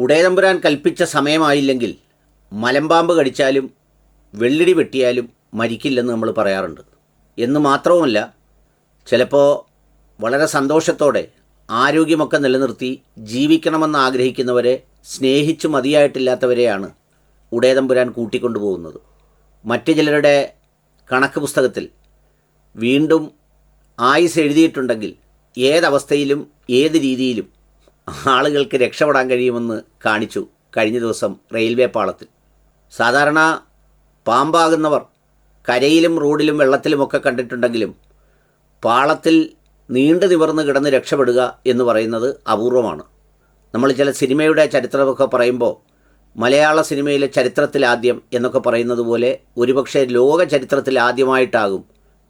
ഉടയതമ്പുരാൻ കൽപ്പിച്ച സമയമായില്ലെങ്കിൽ മലമ്പാമ്പ് കടിച്ചാലും വെള്ളിടി വെട്ടിയാലും മരിക്കില്ലെന്ന് നമ്മൾ പറയാറുണ്ട്. എന്ന് മാത്രവുമല്ല ചിലപ്പോൾ വളരെ സന്തോഷത്തോടെ ആരോഗ്യമൊക്കെ നിലനിർത്തി ജീവിക്കണമെന്ന് ആഗ്രഹിക്കുന്നവരെ സ്നേഹിച്ചു മതിയായിട്ടില്ലാത്തവരെയാണ് ഉടയതമ്പുരാൻ കൂട്ടിക്കൊണ്ടുപോകുന്നത്. മറ്റു ചിലരുടെ കണക്ക് പുസ്തകത്തിൽ വീണ്ടും ആയുസ് എഴുതിയിട്ടുണ്ടെങ്കിൽ ഏതവസ്ഥയിലും ഏത് രീതിയിലും ആളുകൾക്ക് രക്ഷപ്പെടാൻ കഴിയുമെന്ന് കാണിച്ചു കഴിഞ്ഞ ദിവസം റെയിൽവേ പാളത്തിൽ. സാധാരണ പാമ്പാകുന്നവർ കരയിലും റോഡിലും വെള്ളത്തിലുമൊക്കെ കണ്ടിട്ടുണ്ടെങ്കിലും പാളത്തിൽ നീണ്ടു നിവർന്ന് കിടന്ന് രക്ഷപ്പെടുക എന്ന് പറയുന്നത് അപൂർവമാണ്. നമ്മൾ ചില സിനിമയുടെ ചരിത്രമൊക്കെ പറയുമ്പോൾ മലയാള സിനിമയിലെ ചരിത്രത്തിലാദ്യം എന്നൊക്കെ പറയുന്നത് പോലെ ഒരുപക്ഷെ ലോക ചരിത്രത്തിൽ ആദ്യമായിട്ടാകും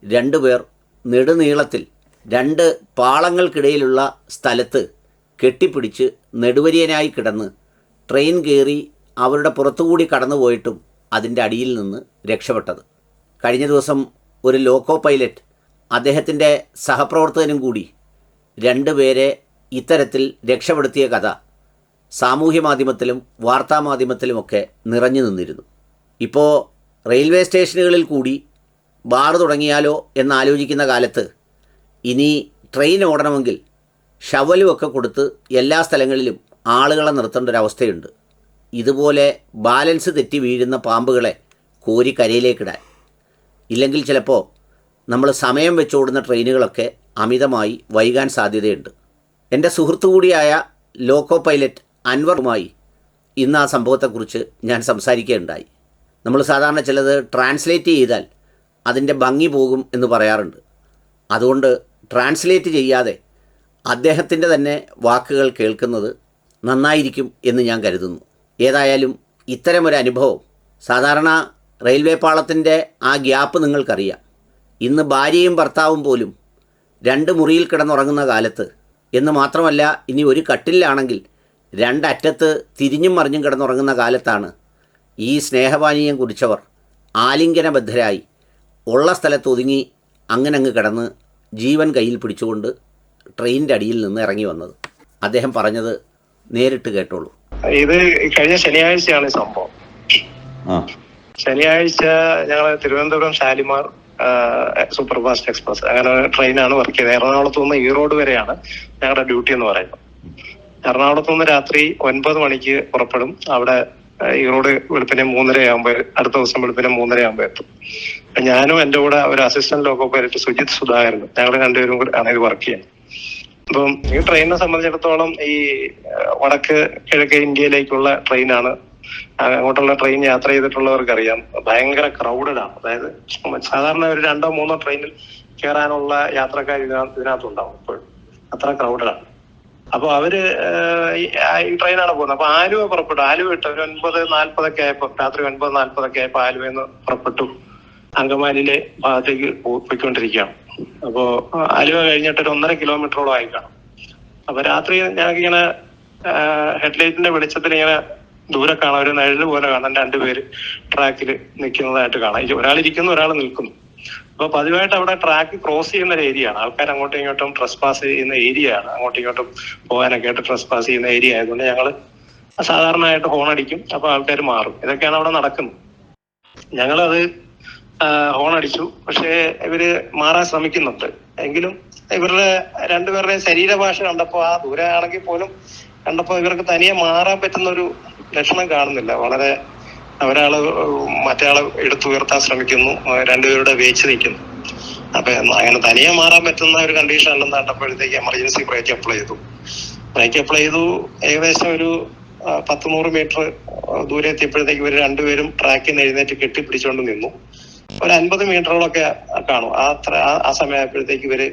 രണ്ടുപേർ നെടുനീളത്തിൽ രണ്ട് പാളങ്ങൾക്കിടയിലുള്ള സ്ഥലത്ത് കെട്ടിപ്പിടിച്ച് നെടുവരിയനായി കിടന്ന് ട്രെയിൻ കയറി അവരുടെ പുറത്തുകൂടി കടന്നുപോയിട്ടും അതിന്റെ അടിയിൽ നിന്ന് രക്ഷപ്പെട്ടത്. കഴിഞ്ഞ ദിവസം ഒരു ലോക്കോ പൈലറ്റ് അദ്ദേഹത്തിന്റെ സഹപ്രവർത്തകനും കൂടി രണ്ടുപേരെ ഇത്തരത്തിൽ രക്ഷപ്പെടുത്തിയ കഥ സാമൂഹ്യ മാധ്യമത്തിലും വാർത്താമാധ്യമത്തിലുമൊക്കെ നിറഞ്ഞു നിന്നിരുന്നു. ഇപ്പോൾ റെയിൽവേ സ്റ്റേഷനുകളിൽ കൂടി ബാർ തുടങ്ങിയാലോ എന്നാലോചിക്കുന്ന കാലത്ത് ഇനി ട്രെയിൻ ഓടണമെങ്കിൽ ഷവലുമൊക്കെ കൊടുത്ത് എല്ലാ സ്ഥലങ്ങളിലും ആളുകളെ നിർത്തേണ്ട ഒരവസ്ഥയുണ്ട് ഇതുപോലെ ബാലൻസ് തെറ്റി വീഴുന്ന പാമ്പുകളെ കോരി കരയിലേക്കിടാൻ. ഇല്ലെങ്കിൽ ചിലപ്പോൾ നമ്മൾ സമയം വെച്ചോടുന്ന ട്രെയിനുകളൊക്കെ അമിതമായി വൈകാൻ സാധ്യതയുണ്ട്. എന്റെ സുഹൃത്തു കൂടിയായ ലോക്കോ പൈലറ്റ് അൻവറുമായി ഇന്ന് ആ സംഭവത്തെക്കുറിച്ച് ഞാൻ സംസാരിക്കുകയുണ്ടായി. നമ്മൾ സാധാരണ ചിലത് ട്രാൻസ്ലേറ്റ് ചെയ്താൽ അതിന്റെ ഭംഗി പോകും എന്ന് പറയാറുണ്ട്. അതുകൊണ്ട് ട്രാൻസ്ലേറ്റ് ചെയ്യാതെ അദ്ദേഹത്തിന്റെ തന്നെ വാക്കുകൾ കേൾക്കുന്നത് നന്നായിരിക്കും എന്ന് ഞാൻ കരുതുന്നു. ഏതായാലും ഇത്തരമൊരു അനുഭവം സാധാരണ റെയിൽവേ പാളത്തിന്റെ ആ ഗ്യാപ്പ് നിങ്ങൾക്കറിയാം. ഇന്ന് ഭാര്യയും ഭർത്താവും പോലും രണ്ട് മുറിയിൽ കിടന്നുറങ്ങുന്ന കാലത്ത് എന്ന് മാത്രമല്ല ഇനി ഒരു കട്ടിലാണെങ്കിൽ രണ്ടറ്റത്ത് തിരിഞ്ഞും മറിഞ്ഞും കിടന്നുറങ്ങുന്ന കാലത്താണ് ഈ സ്നേഹപാനീയം കുടിച്ചവർ ആലിംഗനബദ്ധരായി ഉള്ള സ്ഥലത്ത് ഒതുങ്ങി അങ്ങനങ്ങ് കിടന്ന് ജീവൻ കയ്യിൽ പിടിച്ചുകൊണ്ട് ട്രെയിനിന്റെ അടിയിൽ നിന്ന് ഇറങ്ങി വന്നത്. അദ്ദേഹം പറഞ്ഞത് നേരിട്ട് കേട്ടോളൂ. ഇത് കഴിഞ്ഞ ശനിയാഴ്ചയാണ് ഈ സംഭവം. ശനിയാഴ്ച ഞങ്ങൾ Thiruvananthapuram Shalimar super fast express അങ്ങനെ ട്രെയിനാണ് വർക്ക് ചെയ്തത്. എറണാകുളത്ത് നിന്ന് ഈറോഡ് വരെയാണ് ഞങ്ങളുടെ ഡ്യൂട്ടി എന്ന് പറയുന്നത്. എറണാകുളത്ത് നിന്ന് രാത്രി ഒൻപത് മണിക്ക് പുറപ്പെടും. അവിടെ ഈറോഡ് വെളുപ്പിനെ മൂന്നര ആകുമ്പോൾ അടുത്ത ദിവസം വെളുപ്പിനെ മൂന്നര ആകുമ്പോൾ എത്തും. ഞാനും എന്റെ കൂടെ ഒരു അസിസ്റ്റന്റ് ലോക്കോ പൈലറ്റ് സുജിത് സുധാകരനും ഞങ്ങൾ രണ്ടുപേരും കൂടെ ആണ് ഇത് വർക്ക് ചെയ്യുന്നത്. അപ്പം ഈ ട്രെയിനിനെ സംബന്ധിച്ചിടത്തോളം ഈ വടക്ക് കിഴക്ക് ഇന്ത്യയിലേക്കുള്ള ട്രെയിനാണ് അങ്ങോട്ടുള്ള ട്രെയിൻ യാത്ര ചെയ്തിട്ടുള്ളവർക്ക് അറിയാം ഭയങ്കര ക്രൗഡഡ് ആണ്. അതായത് സാധാരണ ഒരു രണ്ടോ മൂന്നോ ട്രെയിനിൽ കയറാനുള്ള യാത്രക്കാർ ഇതിനകത്ത് ഇതിനകത്തുണ്ടാവും ഇപ്പോഴും. അത്ര ക്രൗഡഡ് ആണ്. അപ്പൊ അവർ ഈ ട്രെയിനാണ് പോകുന്നത്. അപ്പൊ ആലുവ പുറപ്പെട്ടു. ആലുവ ഇട്ട് ഒരു ഒൻപത് നാല്പതൊക്കെ ആയപ്പോ രാത്രി ഒൻപത് നാല്പതൊക്കെ ആയപ്പോ ആലുവയിൽ നിന്ന് പുറപ്പെട്ടു. അങ്കമാലിയിലെ ഭാഗത്തേക്ക് പോയിക്കൊണ്ടിരിക്കുകയാണ്. അപ്പോ ആ, ആലുവ കഴിഞ്ഞിട്ട് ഒരു ഒന്നര കിലോമീറ്ററോളം ആയി കാണും. അപ്പൊ രാത്രി ഞങ്ങൾക്ക് ഇങ്ങനെ ഹെഡ്ലൈറ്റിന്റെ വെളിച്ചത്തിൽ ഇങ്ങനെ ദൂരെ കാണാം. ഒരു നിഴൽ പോലെ കാണാം. രണ്ടുപേര് ട്രാക്കിൽ നിൽക്കുന്നതായിട്ട് കാണാം. ഒരാൾ ഇരിക്കുന്നു ഒരാൾ നിൽക്കുന്നു. അപ്പൊ പതിവായിട്ട് അവിടെ ട്രാക്ക് ക്രോസ് ചെയ്യുന്ന ഒരു ഏരിയ ആണ് ആൾക്കാർ അങ്ങോട്ടും ഇങ്ങോട്ടും ട്രസ് പാസ് ചെയ്യുന്ന ഏരിയ ആണ് അങ്ങോട്ടും ഇങ്ങോട്ടും പോകാനൊക്കെ ആയിട്ട് ട്രസ് പാസ് ചെയ്യുന്ന ഏരിയ ആയതുകൊണ്ട് ഞങ്ങൾ സാധാരണയായിട്ട് ഹോൺ അടിക്കും. അപ്പൊ ആൾക്കാർ മാറും. ഇതൊക്കെയാണ് അവിടെ നടക്കുന്നത്. ഞങ്ങളത് ഹോൺ അടിച്ചു പക്ഷേ ഇവർ മാറാൻ ശ്രമിക്കുന്നുണ്ട്. എങ്കിലും ഇവരുടെ രണ്ടുപേരുടെയും ശരീരഭാഷ കണ്ടപ്പോ ആ ദൂരെ ആണെങ്കിൽ പോലും കണ്ടപ്പോ ഇവർക്ക് തനിയെ മാറാൻ പറ്റുന്ന ഒരു ലക്ഷണം കാണുന്നില്ല. വളരെ ഒരാൾ മറ്റേയാളെ എടുത്തുയർത്താൻ ശ്രമിക്കുന്നു. രണ്ടുപേരുടെ വേച്ച് നിൽക്കുന്നു. അപ്പൊ അങ്ങനെ തനിയെ മാറാൻ പറ്റുന്ന ഒരു കണ്ടീഷൻ അല്ലെന്ന് കണ്ടപ്പോഴത്തേക്ക് എമർജൻസി ബ്രേക്ക് അപ്ലൈ ചെയ്തു. ബ്രേക്ക് അപ്ലൈ ചെയ്തു. ഏകദേശം ഒരു പത്ത് നൂറ് മീറ്റർ ദൂരെ എത്തിയപ്പോഴത്തേക്ക് ഇവർ രണ്ടുപേരും ട്രാക്കിൽ നിന്ന് എഴുന്നേറ്റ് കെട്ടിപ്പിടിച്ചുകൊണ്ട് നിന്നു. ഒരു അൻപത് മീറ്ററോളൊക്കെ കാണും. ആ ആ- സമയമായപ്പോഴത്തേക്ക് ഇവർ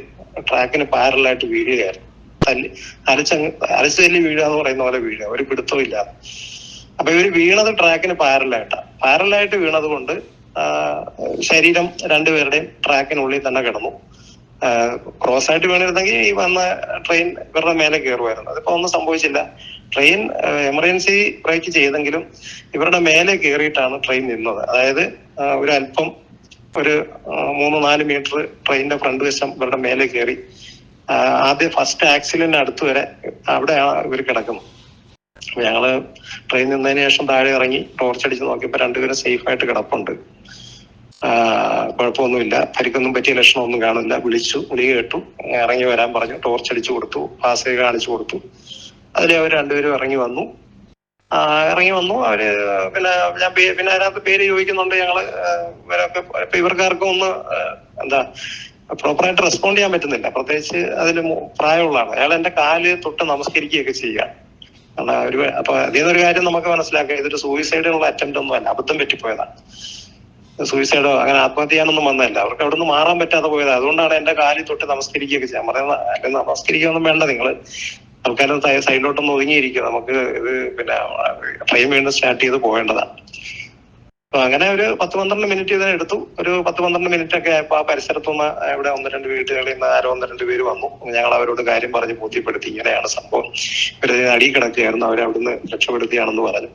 ട്രാക്കിന് പാരലായിട്ട് വീഴുകയായിരുന്നു തല്ലി അരച്ചങ്ങ് അരച്ചു തല്ലി വീഴുക എന്ന് പറയുന്ന പോലെ വീഴുക. ഒരു പിടുത്തവും ഇല്ല അപ്പൊ ഇവർ വീണത് ട്രാക്കിന് പാരലായിട്ടാണ് പാരലായിട്ട് വീണത് കൊണ്ട് ശരീരം രണ്ടുപേരുടെയും ട്രാക്കിനുള്ളിൽ തന്നെ കിടന്നു. ക്രോസ് ആയിട്ട് വീണിരുന്നെങ്കിൽ ഈ വന്ന ട്രെയിൻ ഇവരുടെ മേലെ കയറുമായിരുന്നു. അതിപ്പോ ഒന്നും സംഭവിച്ചില്ല. ട്രെയിൻ എമർജൻസി ബ്രേക്ക് ചെയ്തെങ്കിലും ഇവരുടെ മേലെ കയറിയിട്ടാണ് ട്രെയിൻ നിന്നത്. അതായത് ഒരു അല്പം ഒരു മൂന്ന് നാല് മീറ്റർ ട്രെയിനിന്റെ ഫ്രണ്ട് വശം ഇവരുടെ മേലെ കയറി. ആദ്യ ഫസ്റ്റ് ആക്സിഡന്റ് അടുത്ത് വരെ അവിടെ ഇവർ കിടക്കുന്നു. ഞങ്ങൾ ട്രെയിൻ നിന്നതിന് ശേഷം താഴെ ഇറങ്ങി ടോർച്ച് അടിച്ച് നോക്കിയപ്പോ രണ്ടുപേരും സേഫ് ആയിട്ട് കിടപ്പുണ്ട് കുഴപ്പമൊന്നുമില്ല. പരിക്കൊന്നും പറ്റിയ ലക്ഷണമൊന്നും കാണില്ല വിളിച്ചു വിളി കേട്ടു. ഇറങ്ങി വരാൻ പറഞ്ഞു. ടോർച്ച് അടിച്ചു കൊടുത്തു. പാസ് കാണിച്ചു കൊടുത്തു. അതിലെ അവർ രണ്ടുപേരും ഇറങ്ങി വന്നു. ഇറങ്ങി വന്നു. അവർ പിന്നെ ഞാൻ പിന്നെ അതിനകത്ത് പേര് ചോദിക്കുന്നുണ്ട് ഞങ്ങൾ. ഇവർക്കാർക്കും ഒന്ന് എന്താ പ്രോപ്പറായിട്ട് റെസ്പോണ്ട് ചെയ്യാൻ പറ്റുന്നില്ല. പ്രത്യേകിച്ച് അതിൽ പ്രായമുള്ളതാണ്. അയാൾ എന്റെ കാൽ തൊട്ട് നമസ്കരിക്കുകയൊക്കെ ചെയ്യുക. കാരണം ഒരു അപ്പൊ അതിൽ നിന്നൊരു കാര്യം നമുക്ക് മനസ്സിലാക്കുക ഇതൊരു സൂയിസൈഡിനുള്ള അറ്റംപ്റ്റ് ഒന്നും അല്ല. അബദ്ധം പറ്റിപ്പോയതാണ് സൂയിസൈഡോ അങ്ങനെ ആത്മഹത്യ ചെയ്യാനൊന്നും വന്നതല്ല. അവർക്ക് അവിടെ നിന്ന് മാറാൻ പറ്റാതെ പോയത്. അതുകൊണ്ടാണ് എന്റെ കാലിൽ തൊട്ട് നമസ്കരിക്കുകയൊക്കെ ചെയ്യാൻ പറയുന്നത് നമസ്കരിക്കുകയൊന്നും വേണ്ട നിങ്ങൾ. ആൾക്കാരും സൈഡിലോട്ടൊന്ന് ഒതുങ്ങിയിരിക്കും. നമുക്ക് ഇത് പിന്നെ ട്രെയിൻ വീണ്ടും സ്റ്റാർട്ട് ചെയ്ത് പോകേണ്ടതാണ് അപ്പൊ അങ്ങനെ ഒരു പത്ത് പന്ത്രണ്ട് മിനിറ്റ് ഇതിനെ എടുത്തു. ഒരു പത്ത് പന്ത്രണ്ട് മിനിറ്റ് ഒക്കെ ആയപ്പോ ആ പരിസരത്തുനിന്ന് ഇവിടെ ഒന്ന് രണ്ട് വീട്ടുകളിൽ നിന്ന് ആരോ ഒന്ന് രണ്ട് പേര് വന്നു. ഞങ്ങൾ അവരോട് കാര്യം പറഞ്ഞ് ബോധ്യപ്പെടുത്തി. ഇങ്ങനെയാണ് സംഭവം. ഇവർ അടി കിടക്കുകയായിരുന്നു. അവരെ അവിടുന്ന് രക്ഷപ്പെടുത്തിയാണെന്ന് പറഞ്ഞു.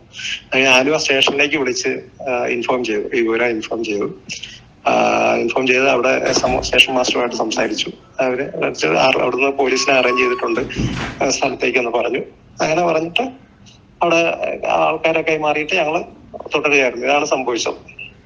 ആലുവ സ്റ്റേഷനിലേക്ക് വിളിച്ച് ഇൻഫോം ചെയ്തു. ഈ വിവരം ഇൻഫോം ചെയ്തു. ഇൻഫോം ചെയ്ത് അവിടെ സ്റ്റേഷൻ മാസ്റ്ററുമായിട്ട് സംസാരിച്ചു. അവർ അവിടുന്ന് പോലീസിനെ അറേഞ്ച് ചെയ്തിട്ടുണ്ട് സ്ഥലത്തേക്കെന്ന് പറഞ്ഞു. അങ്ങനെ പറഞ്ഞിട്ട് അവിടെ ആൾക്കാരെ കൈമാറിയിട്ട് ഞങ്ങൾ തുടരുകയായിരുന്നു ഇതാണ് സംഭവിച്ചത്.